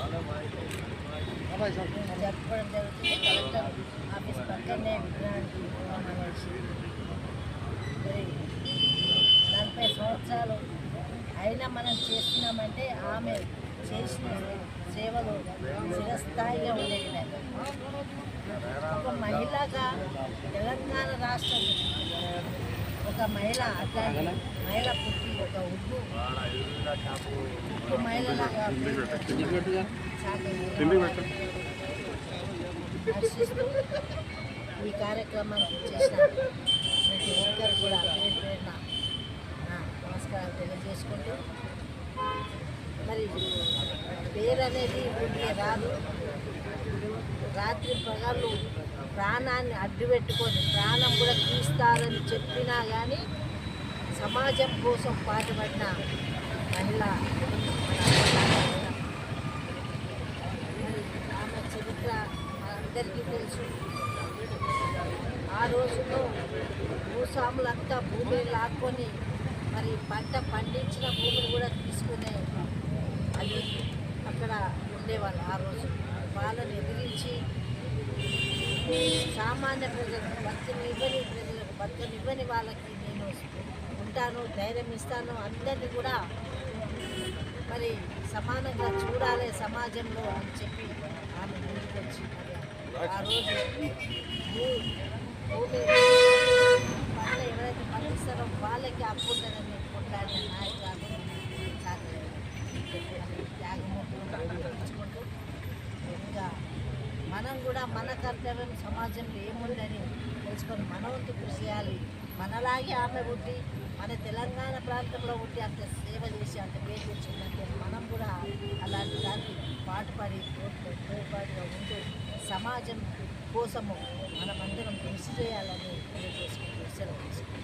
నలభై ఒక అభ్యర్థి జరుపుకోవడం జరుగుతుంది కలెక్టర్ ఆఫీస్ పక్కనే విగ్రహానికి అనేసి మరి నలభై సంవత్సరాలు అయినా మనం చేస్తున్నామంటే ఆమె చేసిన సేవలు చిరస్థాయిగా ఉండేవి ఒక మహిళగా తెలంగాణ రాష్ట్రం ఒక మహిళ అట్లాంటి మహిళ పుట్టి ఒక ఉగ్గు ఉగ్గు మహిళలాగా ఈ కార్యక్రమానికి చేసిన మరి పేరు అనేది ఊరికే రాదు. రాత్రి పగళ్ళు ప్రాణాన్ని అడ్డు పెట్టుకొని ప్రాణం కూడా తీస్తారని చెప్పినా కానీ సమాజం కోసం పాటుపడిన మహిళ మరి ఆమె చరిత్ర అందరికీ తెలుసు. ఆ రోజుల్లో భూస్వాములంతా భూమిని లాక్కొని మరి పంట పండించిన భూమిని కూడా తీసుకునే అది అక్కడ ఉండేవాళ్ళు ఆ రోజు. వాళ్ళని ఎదిరించి సామాన్య ప్రజలకు బతకనివ్వని ప్రజలకు బతకనివ్వని వాళ్ళకి నేను ఉంటాను ధైర్యం ఇస్తాను. అందరినీ కూడా మరి సమానంగా చూడాలి సమాజంలో అని చెప్పి ఆమె ముందుకొచ్చి ఆ రోజు కూడా మన కర్తవ్యం సమాజంలో ఏముందని తెలుసుకొని మన వంతు కృషి చేయాలి. మనలాగే ఆమె పుట్టి మన తెలంగాణ ప్రాంతంలో ఉండి అంత సేవ చేసి అంత పేరు తెచ్చిందంటే మనం కూడా అలాంటి దానికి పాటుపడి తోడ్పడి తోడ్పాటుగా ఉంటూ సమాజం కోసము మనమందరం కృషి చేయాలని తెలియజేసుకుంటూ సెలవు తీసుకుంటాం